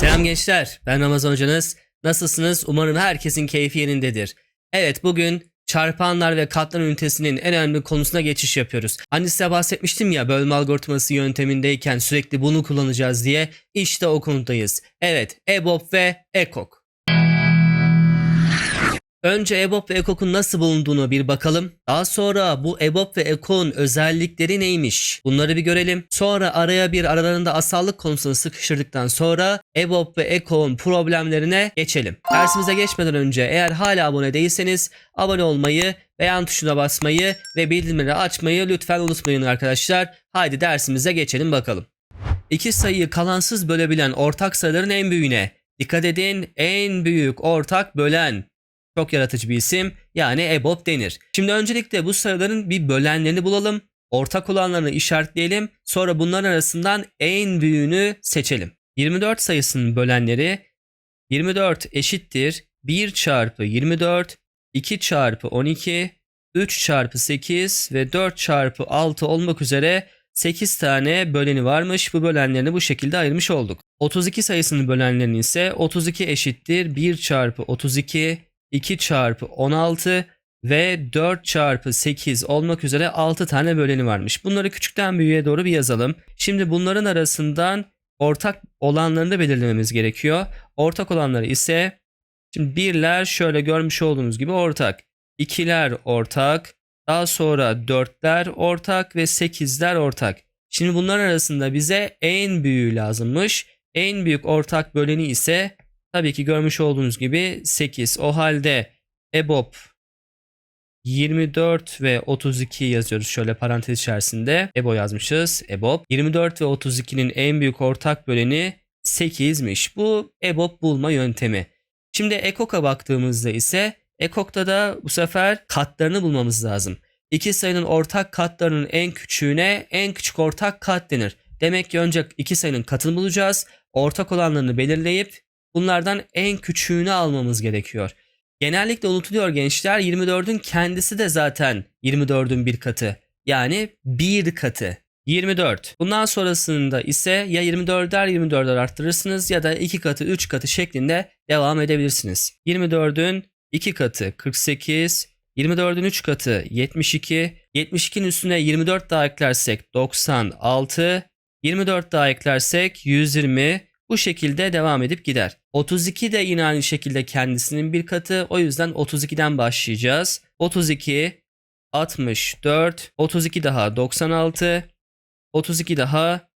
Selam gençler, ben Ramazan hocanız. Nasılsınız? Umarım herkesin keyfi yerindedir. Evet, bugün çarpanlar ve katlar ünitesinin en önemli konusuna geçiş yapıyoruz. Hani size bahsetmiştim ya bölme algoritması yöntemindeyken sürekli bunu kullanacağız diye. İşte o konudayız. Evet, EBOB ve EKOK. Önce EBOB ve EKOK'un nasıl bulunduğunu bir bakalım. Daha sonra bu EBOB ve EKOK'un özellikleri neymiş? Bunları bir görelim. Sonra araya bir aralarında asallık konusunu sıkıştırdıktan sonra EBOB ve EKOK'un problemlerine geçelim. Dersimize geçmeden önce eğer hala abone değilseniz abone olmayı, beğen tuşuna basmayı ve bildirimleri açmayı lütfen unutmayın arkadaşlar. Haydi dersimize geçelim bakalım. İki sayıyı kalansız bölebilen ortak sayıların en büyüğüne. Dikkat edin en büyük ortak bölen. Çok yaratıcı bir isim yani EBOB denir. Şimdi öncelikle bu sayıların bir bölenlerini bulalım. Ortak olanlarını işaretleyelim. Sonra bunların arasından en büyüğünü seçelim. 24 sayısının bölenleri 24 eşittir 1 çarpı 24, 2 çarpı 12, 3 çarpı 8 ve 4 çarpı 6 olmak üzere 8 tane böleni varmış. Bu bölenlerini bu şekilde ayırmış olduk. 32 sayısının bölenlerini ise 32 eşittir 1 çarpı 32, 2 çarpı 16 ve 4 çarpı 8 olmak üzere 6 tane böleni varmış. Bunları küçükten büyüğe doğru bir yazalım. Şimdi bunların arasından ortak olanlarını belirlememiz gerekiyor. Ortak olanları ise şimdi birler şöyle görmüş olduğunuz gibi ortak. İkiler ortak. Daha sonra dörtler ortak ve sekizler ortak. Şimdi bunların arasında bize en büyüğü lazımmış. En büyük ortak böleni ise tabii ki görmüş olduğunuz gibi 8. O halde EBOB 24 ve 32 yazıyoruz şöyle parantez içerisinde. EBO yazmışız. EBOB. 24 ve 32'nin en büyük ortak böleni 8'miş. Bu EBOB bulma yöntemi. Şimdi EKOK'a baktığımızda ise EKOK'ta da bu sefer katlarını bulmamız lazım. İki sayının ortak katlarının en küçüğüne en küçük ortak kat denir. Demek ki önce iki sayının katını bulacağız. Ortak olanlarını belirleyip bunlardan en küçüğünü almamız gerekiyor. Genellikle unutuluyor gençler 24'ün kendisi de zaten 24'ün bir katı. Yani bir katı. 24. Bundan sonrasında ise ya 24'er 24'er arttırırsınız ya da 2 katı 3 katı şeklinde devam edebilirsiniz. 24'ün 2 katı 48, 24'ün 3 katı 72, 72'nin üstüne 24 daha eklersek 96, 24 daha eklersek 120, bu şekilde devam edip gider. 32 de yine aynı şekilde kendisinin bir katı. O yüzden 32'den başlayacağız. 32, 64, 32 daha 96, 32 daha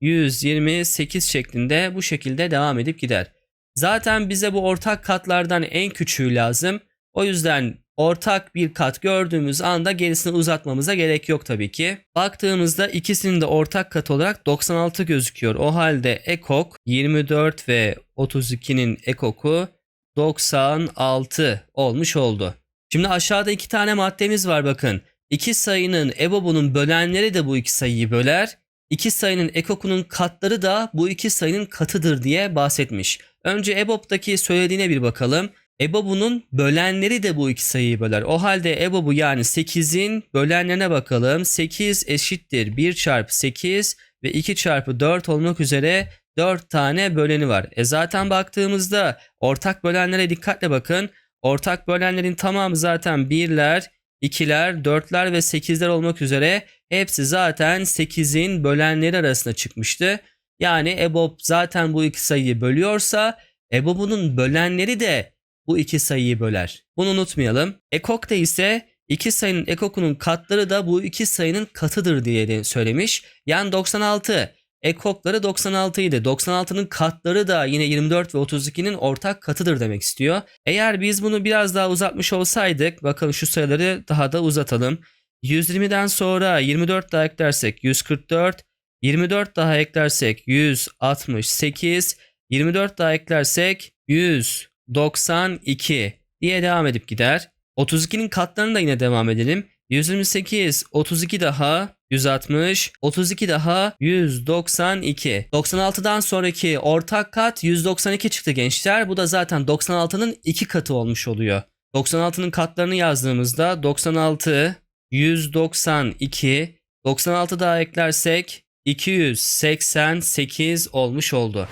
128 şeklinde bu şekilde devam edip gider. Zaten bize bu ortak katlardan en küçüğü lazım. O yüzden ortak bir kat gördüğümüz anda gerisini uzatmamıza gerek yok tabii ki. Baktığımızda ikisinin de ortak kat olarak 96 gözüküyor. O halde ekok 24 ve 32'nin ekoku 96 olmuş oldu. Şimdi aşağıda iki tane maddemiz var bakın. İki sayının EBOB'unun bölenleri de bu iki sayıyı böler. İki sayının ekokunun katları da bu iki sayının katıdır diye bahsetmiş. Önce EBOB'daki söylediğine bir bakalım. EBOB'unun bölenleri de bu iki sayıyı böler. O halde EBOB'u yani 8'in bölenlerine bakalım. 8 eşittir 1 çarpı 8 ve 2 çarpı 4 olmak üzere 4 tane böleni var. E zaten baktığımızda ortak bölenlere dikkatle bakın. Ortak bölenlerin tamamı zaten birler, ikiler, dörtler ve 8'ler olmak üzere hepsi zaten 8'in bölenleri arasında çıkmıştı. Yani EBOB zaten bu iki sayıyı bölüyorsa EBOB'un bölenleri de bu iki sayıyı böler. Bunu unutmayalım. Ekok'ta ise iki sayının ekokunun katları da bu iki sayının katıdır diye söylemiş. Yani 96. Ekokları 96 idi. 96'nın katları da yine 24 ve 32'nin ortak katıdır demek istiyor. Eğer biz bunu biraz daha uzatmış olsaydık, bakalım şu sayıları daha da uzatalım. 120'den sonra 24 daha eklersek 144, 24 daha eklersek 168, 24 daha eklersek 192 diye devam edip gider. 32'nin katlarını da yine devam edelim. 128, 32 daha 160, 32 daha 192. 96'dan sonraki ortak kat 192 çıktı gençler. Bu da zaten 96'nın iki katı olmuş oluyor. 96'nın katlarını yazdığımızda 96, 192, 96 daha eklersek 288 olmuş oldu.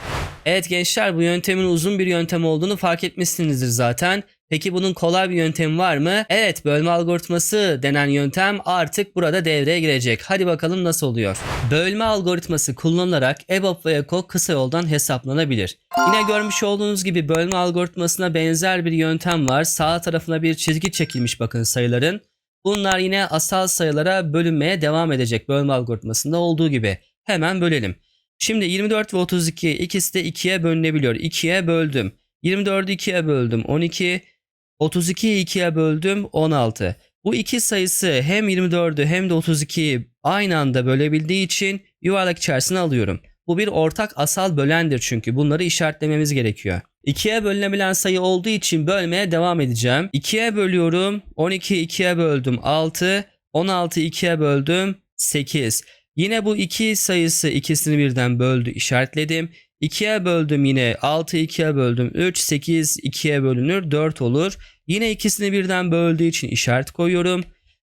Evet gençler bu yöntemin uzun bir yöntem olduğunu fark etmişsinizdir zaten. Peki bunun kolay bir yöntemi var mı? Evet bölme algoritması denen yöntem artık burada devreye girecek. Hadi bakalım nasıl oluyor. Bölme algoritması kullanılarak EBOB ve ECO kısa yoldan hesaplanabilir. Yine görmüş olduğunuz gibi bölme algoritmasına benzer bir yöntem var. Sağ tarafına bir çizgi çekilmiş bakın sayıların. Bunlar yine asal sayılara bölünmeye devam edecek bölme algoritmasında olduğu gibi. Hemen bölelim. Şimdi 24 ve 32 ikisi de 2'ye bölünebiliyor. 2'ye böldüm. 24'ü 2'ye böldüm 12. 32'yi 2'ye böldüm 16. Bu iki sayısı hem 24'ü hem de 32'yi aynı anda bölebildiği için yuvarlak içerisine alıyorum. Bu bir ortak asal bölendir çünkü bunları işaretlememiz gerekiyor. 2'ye bölünebilen sayı olduğu için bölmeye devam edeceğim. 2'ye bölüyorum. 12'yi 2'ye böldüm 6. 16'yı 2'ye böldüm 8. Yine bu iki sayısı ikisini birden böldü işaretledim. 2'ye böldüm yine 6 2'ye böldüm 3 8 2'ye bölünür 4 olur. Yine ikisini birden böldüğü için işaret koyuyorum.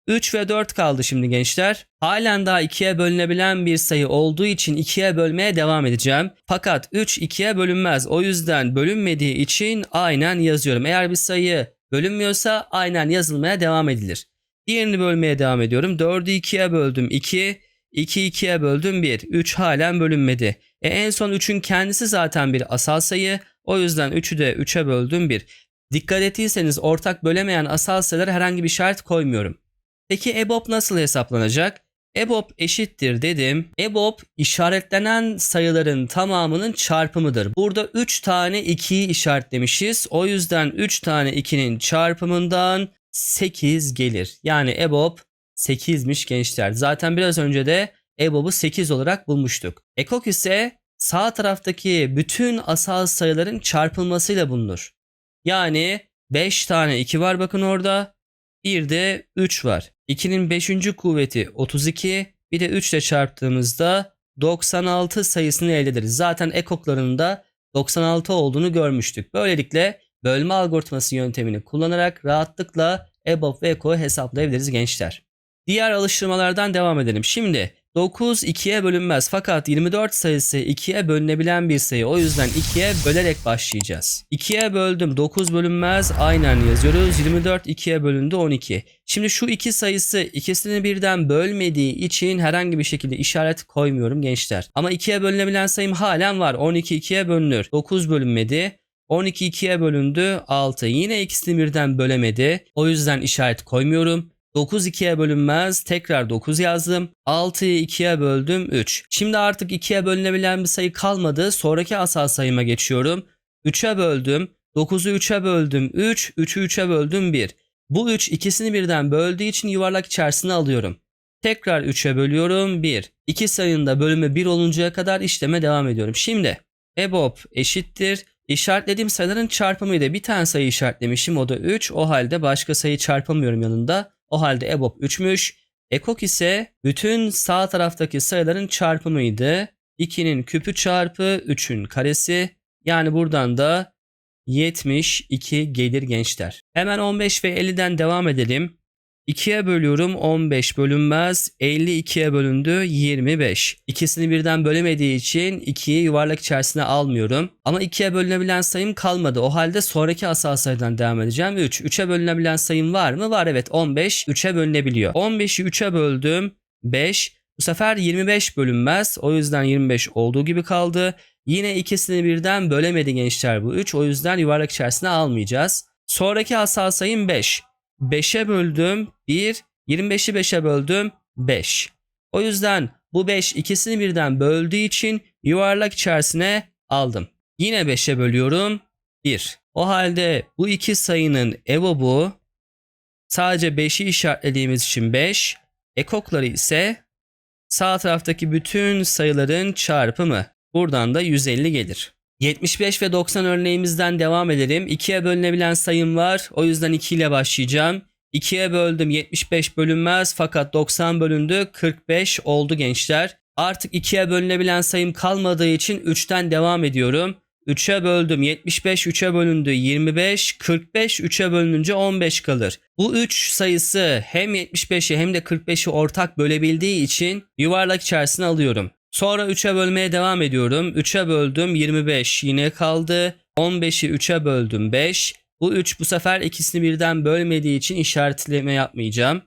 3 ve 4 kaldı şimdi gençler. Halen daha 2'ye bölünebilen bir sayı olduğu için 2'ye bölmeye devam edeceğim. Fakat 3 2'ye bölünmez. O yüzden bölünmediği için aynen yazıyorum. Eğer bir sayı bölünmüyorsa aynen yazılmaya devam edilir. Diğerini bölmeye devam ediyorum. 4'ü 2'ye böldüm 2. 2 2'ye böldüm 1. 3 halen bölünmedi. E en son 3'ün kendisi zaten bir asal sayı. O yüzden 3'ü de 3'e böldüm 1. Dikkat ettiyseniz ortak bölemeyen asal sayılara herhangi bir işaret koymuyorum. Peki EBOB nasıl hesaplanacak? EBOB eşittir dedim. EBOB işaretlenen sayıların tamamının çarpımıdır. Burada 3 tane 2'yi işaretlemişiz. O yüzden 3 tane 2'nin çarpımından 8 gelir. Yani EBOB 8'miş gençler. Zaten biraz önce de EBOB'u 8 olarak bulmuştuk. EKOK ise sağ taraftaki bütün asal sayıların çarpılmasıyla bulunur. Yani 5 tane 2 var bakın orada. Bir de 3 var. 2'nin 5. kuvveti 32. Bir de 3 ile çarptığımızda 96 sayısını elde ederiz. Zaten ekoklarının da 96 olduğunu görmüştük. Böylelikle bölme algoritması yöntemini kullanarak rahatlıkla EBOB ve EKO'yu hesaplayabiliriz gençler. Diğer alıştırmalardan devam edelim. Şimdi 9 2'ye bölünmez fakat 24 sayısı 2'ye bölünebilen bir sayı. O yüzden 2'ye bölerek başlayacağız. 2'ye böldüm 9 bölünmez aynen yazıyoruz. 24 2'ye bölündü 12. Şimdi şu iki sayısı ikisini birden bölmediği için herhangi bir şekilde işaret koymuyorum gençler. Ama 2'ye bölünebilen sayım halen var. 12 2'ye bölünür. 9 bölünmedi. 12 2'ye bölündü 6. Yine ikisini birden bölemedi. O yüzden işaret koymuyorum. 9 2'ye bölünmez. Tekrar 9 yazdım. 6'yı 2'ye böldüm 3. Şimdi artık 2'ye bölünebilen bir sayı kalmadı. Sonraki asal sayıma geçiyorum. 3'e böldüm. 9'u 3'e böldüm 3. 3'ü 3'e böldüm 1. Bu 3 ikisini birden böldüğü için yuvarlak içerisine alıyorum. Tekrar 3'e bölüyorum 1. İki sayının da bölümü 1 oluncaya kadar işleme devam ediyorum. Şimdi EBOB eşittir. İşaretlediğim sayıların çarpımıydı. Bir tane sayı işaretlemişim o da 3. O halde başka sayı çarpamıyorum yanında. O halde EBOB 3'müş. Ekok ise bütün sağ taraftaki sayıların çarpımıydı. 2'nin küpü çarpı 3'ün karesi. Yani buradan da 72 gelir gençler. Hemen 15 ve 50'den devam edelim. 2'ye bölüyorum 15 bölünmez 52'ye bölündü 25. İkisini birden bölemediği için 2'yi yuvarlak içerisine almıyorum. Ama 2'ye bölünebilen sayım kalmadı. O halde sonraki asal sayıdan devam edeceğim. 3. 3'e bölünebilen sayım var mı? Var evet 15 3'e bölünebiliyor. 15'i 3'e böldüm 5. Bu sefer 25 bölünmez. O yüzden 25 olduğu gibi kaldı. Yine ikisini birden bölemedi gençler bu 3. O yüzden yuvarlak içerisine almayacağız. Sonraki asal sayım 5. 5'e böldüm 1, 25'i 5'e böldüm 5. O yüzden bu 5 ikisini birden böldüğü için yuvarlak içerisine aldım. Yine 5'e bölüyorum 1. O halde bu iki sayının EBOB'u sadece 5'i işaretlediğimiz için 5, ekokları ise sağ taraftaki bütün sayıların çarpımı. Buradan da 150 gelir. 75 ve 90 örneğimizden devam edelim. 2'ye bölünebilen sayım var. O yüzden 2 ile başlayacağım. 2'ye böldüm 75 bölünmez fakat 90 bölündü 45 oldu gençler. Artık 2'ye bölünebilen sayım kalmadığı için 3'ten devam ediyorum. 3'e böldüm 75 3'e bölündü 25 45 3'e bölününce 15 kalır. Bu 3 sayısı hem 75'i hem de 45'i ortak bölebildiği için yuvarlak içerisine alıyorum. Sonra 3'e bölmeye devam ediyorum. 3'e böldüm 25 yine kaldı. 15'i 3'e böldüm 5. Bu 3 bu sefer ikisini birden bölmediği için işaretleme yapmayacağım.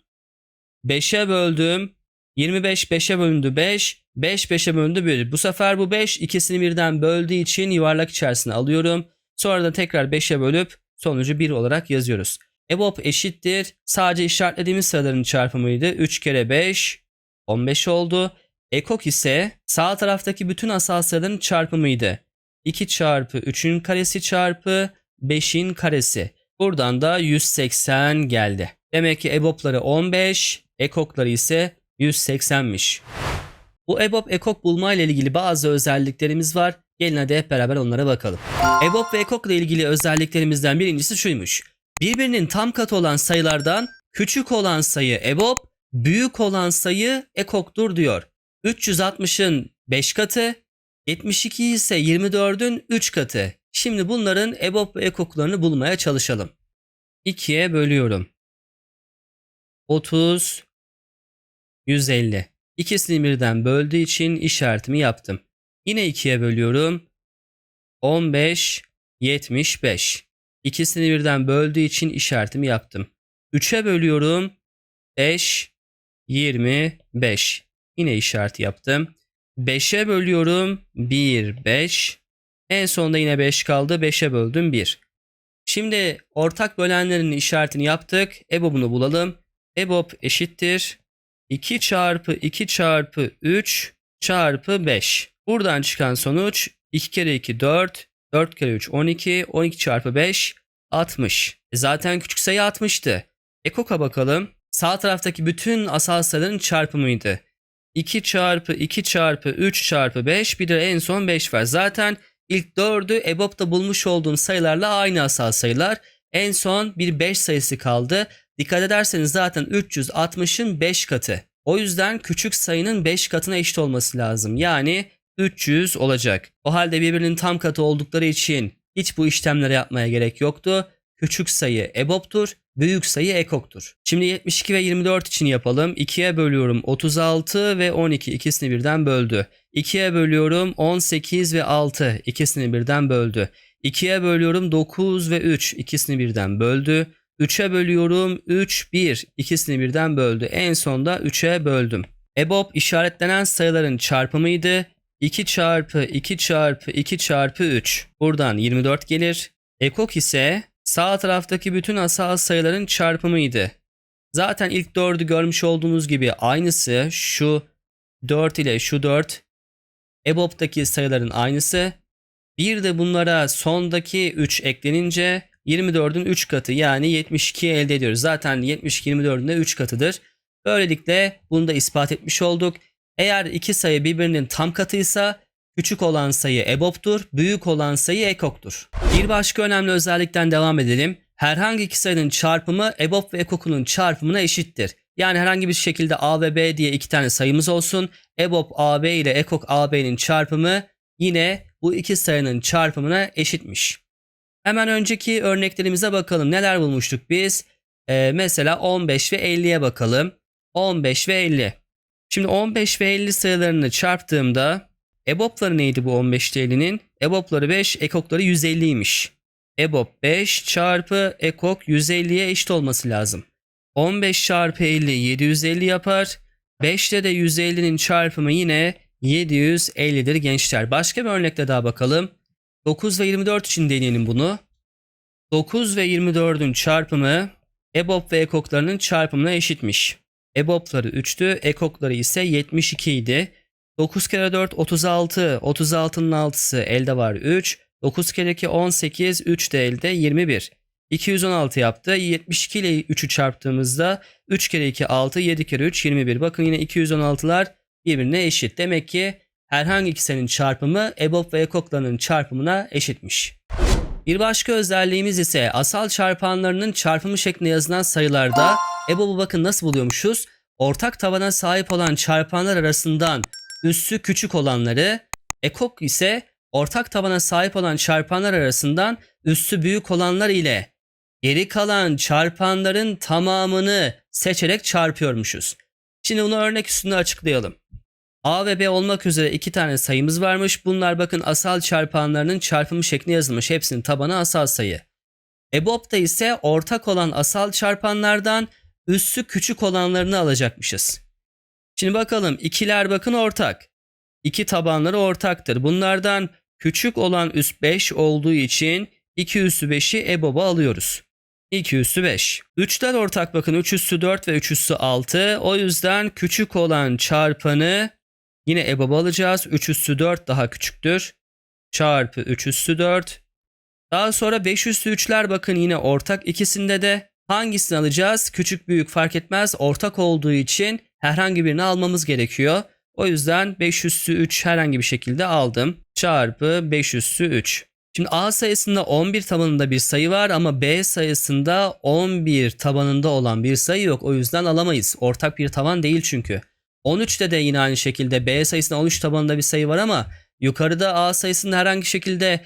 5'e böldüm. 25 5'e bölündü 5. 5 5'e bölündü 1. Bu sefer bu 5 ikisini birden böldüğü için yuvarlak içerisine alıyorum. Sonra da tekrar 5'e bölüp sonucu 1 olarak yazıyoruz. EBOB eşittir. Sadece işaretlediğimiz sayıların çarpımıydı. 3 kere 5 15 oldu. Ekok ise sağ taraftaki bütün asal sayıların çarpımıydı. 2 çarpı 3'ün karesi çarpı 5'in karesi. Buradan da 180 geldi. Demek ki EBOB'ları 15, ekokları ise 180'miş. Bu EBOB ekok bulma ile ilgili bazı özelliklerimiz var. Gelin hadi hep beraber onlara bakalım. EBOB ve ekok ile ilgili özelliklerimizden birincisi şuymuş. Birbirinin tam katı olan sayılardan küçük olan sayı EBOB, büyük olan sayı ekoktur diyor. 360'ın 5 katı, 72 ise 24'ün 3 katı. Şimdi bunların EBOB ve ekoklarını bulmaya çalışalım. 2'ye bölüyorum. 30, 150. İkisini birden böldüğü için işaretimi yaptım. Yine 2'ye bölüyorum. 15, 75. İkisini birden böldüğü için işaretimi yaptım. 3'e bölüyorum. 5, 25. Yine işareti yaptım. 5'e bölüyorum. 1, 5. En sonunda yine 5 kaldı. 5'e böldüm 1. Şimdi ortak bölenlerin işaretini yaptık. EBOB'unu bulalım. EBOB eşittir. 2 çarpı 2 çarpı 3 çarpı 5. Buradan çıkan sonuç 2 kere 2 4, 4 kere 3 12, 12 çarpı 5 60. E zaten küçük sayı 60'tı. Ekok'a bakalım. Sağ taraftaki bütün asal sayıların çarpımıydı. 2 çarpı 2 çarpı 3 çarpı 5 bir de en son 5 var. Zaten ilk 4'ü EBOB'da bulmuş olduğum sayılarla aynı asal sayılar. En son bir 5 sayısı kaldı. Dikkat ederseniz zaten 360'ın 5 katı. O yüzden küçük sayının 5 katına eşit olması lazım. Yani 300 olacak. O halde birbirinin tam katı oldukları için hiç bu işlemleri yapmaya gerek yoktu. Küçük sayı EBOB'tur, büyük sayı EKOK'tur. Şimdi 72 ve 24 için yapalım. 2'ye bölüyorum 36 ve 12 ikisini birden böldü. 2'ye bölüyorum 18 ve 6 ikisini birden böldü. 2'ye bölüyorum 9 ve 3 ikisini birden böldü. 3'e bölüyorum 3, 1 ikisini birden böldü. En sonda 3'e böldüm. EBOB işaretlenen sayıların çarpımıydı. 2 çarpı 2 çarpı 2 çarpı 3. Buradan 24 gelir. Ekok ise sağ taraftaki bütün asal sayıların çarpımıydı. Zaten ilk 4'ü görmüş olduğunuz gibi aynısı şu 4 ile şu 4 EBOB'daki sayıların aynısı. Bir de bunlara sondaki 3 eklenince 24'ün 3 katı yani 72 elde ediyoruz. Zaten 72 24'ün de 3 katıdır. Böylelikle bunu da ispat etmiş olduk. Eğer iki sayı birbirinin tam katıysa küçük olan sayı EBOB'dur, büyük olan sayı EKOK'tur. Bir başka önemli özellikten devam edelim. Herhangi iki sayının çarpımı EBOB ve EKOK'un çarpımına eşittir. Yani herhangi bir şekilde A ve B diye iki tane sayımız olsun. EBOB AB ile EKOK AB'nin çarpımı yine bu iki sayının çarpımına eşitmiş. Hemen önceki örneklerimize bakalım. Neler bulmuştuk biz? Ee, mesela 15 ve 50'ye bakalım. 15 ve 50. Şimdi 15 ve 50 sayılarını çarptığımda EBOB'ları neydi bu 15 ile 50'nin? EBOB'ları 5, EKOK'ları 150'ymiş. EBOB 5 çarpı EKOK 150'ye eşit olması lazım. 15 çarpı 50 750 yapar. 5 ile de 150'nin çarpımı yine 750'dir gençler. Başka bir örnekle daha bakalım. 9 ve 24 için deneyelim bunu. 9 ve 24'ün çarpımı EBOB ve ekoklarının çarpımına eşitmiş. EBOB'ları 3'tü, ekokları ise 72 idi. 9 kere 4 36, 36'nın 6'sı elde var 3. 9 kere 2 18, 3 de elde 21. 216 yaptı. 72 ile 3'ü çarptığımızda 3 kere 2 6, 7 kere 3 21. Bakın yine 216'lar birbirine eşit. Demek ki herhangi ikisinin çarpımı EBOB ve ekoklarının çarpımına eşitmiş. Bir başka özelliğimiz ise asal çarpanlarının çarpımı şeklinde yazılan sayılarda EBOB'u bakın nasıl buluyormuşuz? Ortak tabana sahip olan çarpanlar arasından üssü küçük olanları, ekok ise ortak tabana sahip olan çarpanlar arasından üssü büyük olanlar ile geri kalan çarpanların tamamını seçerek çarpıyormuşuz. Şimdi bunu örnek üstünde açıklayalım. A ve B olmak üzere iki tane sayımız varmış. Bunlar bakın asal çarpanlarının çarpımı şeklinde yazılmış. Hepsinin tabanı asal sayı. EBOB'da ise ortak olan asal çarpanlardan üssü küçük olanlarını alacakmışız. Şimdi bakalım ikiler bakın ortak. İki tabanları ortaktır. Bunlardan küçük olan üs 5 olduğu için 2 üssü 5'i EBOB'a alıyoruz. 2 üssü 5. 3'ler ortak bakın 3 üssü 4 ve 3 üssü 6. O yüzden küçük olan çarpanı yine EBOB'a alacağız. 3 üssü 4 daha küçüktür. Çarpı 3 üssü 4. Daha sonra 5 üssü 3'ler bakın yine ortak ikisinde de. Hangisini alacağız? Küçük büyük fark etmez. Ortak olduğu için herhangi birini almamız gerekiyor. O yüzden 5 üssü 3 herhangi bir şekilde aldım. Çarpı 5 üssü 3. Şimdi A sayısında 11 tabanında bir sayı var ama B sayısında 11 tabanında olan bir sayı yok. O yüzden alamayız. Ortak bir taban değil çünkü. 13'te de yine aynı şekilde B sayısında 13 tabanında bir sayı var ama yukarıda A sayısında herhangi şekilde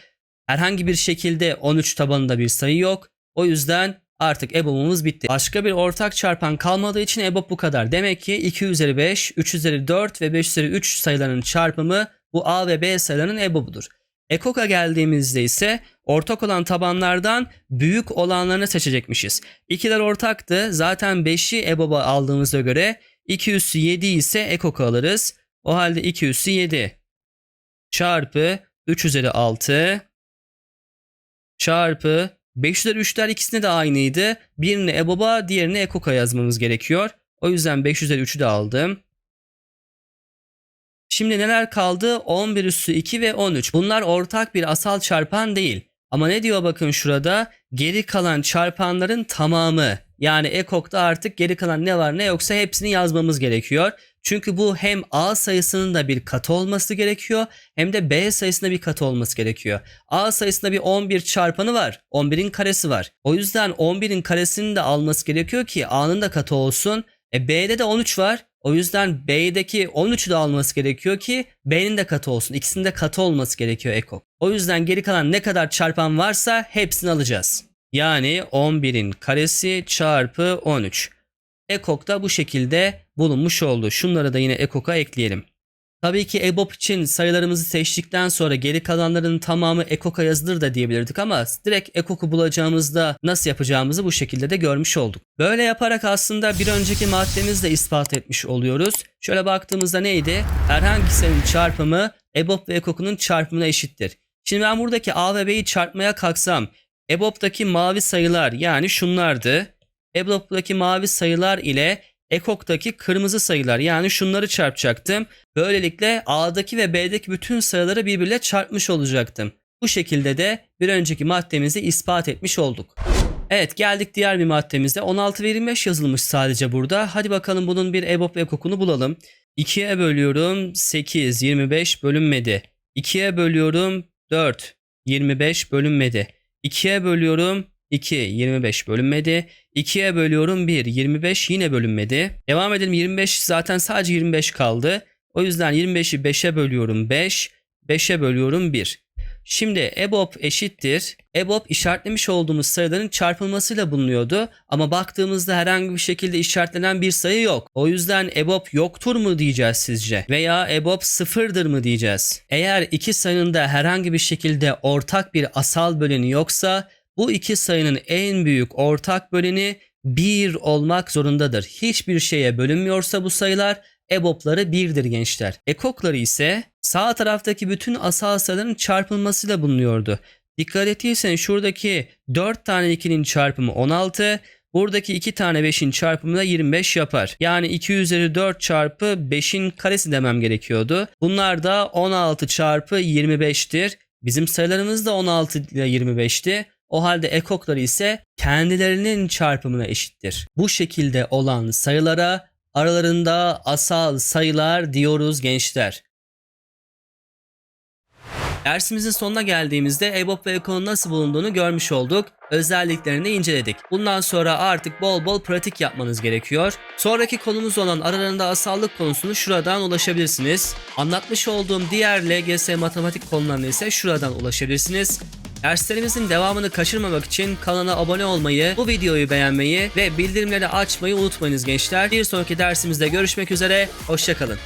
herhangi bir şekilde 13 tabanında bir sayı yok. O yüzden artık EBOB'umuz bitti. Başka bir ortak çarpan kalmadığı için EBOB bu kadar. Demek ki 2 üzeri 5, 3 üzeri 4 ve 5 üzeri 3 sayılarının çarpımı bu A ve B sayılarının EBOB'udur. EKOK'a geldiğimizde ise ortak olan tabanlardan büyük olanlarını seçecekmişiz. İkiler ortaktı. Zaten 5'i EBOB'a aldığımıza göre 2 üssü 7 ise EKOK'a alırız. O halde 2 üssü 7 çarpı 3 üzeri 6 çarpı 5 üzeri 3'ler ikisine de aynıydı. Birini EBOB'a diğerini EKOK'a yazmamız gerekiyor. O yüzden 5 üzeri 3'ü de aldım. Şimdi neler kaldı? 11 üssü 2 ve 13. Bunlar ortak bir asal çarpan değil. Ama ne diyor bakın şurada? Geri kalan çarpanların tamamı. Yani ekokta artık geri kalan ne var ne yoksa hepsini yazmamız gerekiyor. Çünkü bu hem A sayısının da bir katı olması gerekiyor hem de B sayısında bir katı olması gerekiyor. A sayısında bir 11 çarpanı var. 11'in karesi var. O yüzden 11'in karesini de alması gerekiyor ki A'nın da katı olsun. E B'de de 13 var. O yüzden B'deki 13'ü de alması gerekiyor ki B'nin de katı olsun. İkisinin de katı olması gerekiyor ekok. O yüzden geri kalan ne kadar çarpan varsa hepsini alacağız. Yani 11'in karesi çarpı 13. Ekok da bu şekilde bulunmuş oldu. Şunları da yine ekok'a ekleyelim. Tabii ki EBOB için sayılarımızı seçtikten sonra geri kalanların tamamı ekok'a yazılır da diyebilirdik ama direkt ekok'u bulacağımızda nasıl yapacağımızı bu şekilde de görmüş olduk. Böyle yaparak aslında bir önceki maddemizle ispat etmiş oluyoruz. Şöyle baktığımızda neydi? Herhangi sayının çarpımı EBOB ve ekok'un çarpımına eşittir. Şimdi ben buradaki A ve B'yi çarpmaya kalksam EBOB'daki mavi sayılar yani şunlardı. EBOB'daki mavi sayılar ile EKOK'taki kırmızı sayılar yani şunları çarpacaktım. Böylelikle A'daki ve B'deki bütün sayıları birbirle çarpmış olacaktım. Bu şekilde de bir önceki maddemizi ispat etmiş olduk. Evet geldik diğer bir maddemize. 16 ve 25 yazılmış sadece burada. Hadi bakalım bunun bir EBOB ve EKOK'unu bulalım. 2'ye bölüyorum 8, 25 bölünmedi. 2'ye bölüyorum 4, 25 bölünmedi. 2'ye bölüyorum 2, 25 bölünmedi. 2'ye bölüyorum 1, 25 yine bölünmedi. Devam edelim 25 zaten sadece 25 kaldı. O yüzden 25'i 5'e bölüyorum 5, 5'e bölüyorum 1. Şimdi EBOB eşittir. EBOB işaretlemiş olduğumuz sayıların çarpılmasıyla bulunuyordu. Ama baktığımızda herhangi bir şekilde işaretlenen bir sayı yok. O yüzden EBOB yoktur mu diyeceğiz sizce? Veya EBOB sıfırdır mı diyeceğiz? Eğer iki sayının da herhangi bir şekilde ortak bir asal böleni yoksa bu iki sayının en büyük ortak böleni 1 olmak zorundadır. Hiçbir şeye bölünmüyorsa bu sayılar EBOB'ları 1'dir gençler. EKOK'ları ise sağ taraftaki bütün asal sayıların çarpılmasıyla bulunuyordu. Dikkat ettiysen şuradaki 4 tane 2'nin çarpımı 16, buradaki 2 tane 5'in çarpımı da 25 yapar. Yani 2 üzeri 4 çarpı 5'in karesi demem gerekiyordu. Bunlar da 16 çarpı 25'tir. Bizim sayılarımız da 16 ile 25'ti. O halde ekokları ise kendilerinin çarpımına eşittir. Bu şekilde olan sayılara aralarında asal sayılar diyoruz gençler. Dersimizin sonuna geldiğimizde EBOB ve EKO'nun nasıl bulunduğunu görmüş olduk. Özelliklerini inceledik. Bundan sonra artık bol bol pratik yapmanız gerekiyor. Sonraki konumuz olan aralarında asallık konusunu şuradan ulaşabilirsiniz. Anlatmış olduğum diğer LGS matematik konularına ise şuradan ulaşabilirsiniz. Derslerimizin devamını kaçırmamak için kanala abone olmayı, bu videoyu beğenmeyi ve bildirimleri açmayı unutmayınız gençler. Bir sonraki dersimizde görüşmek üzere, hoşçakalın.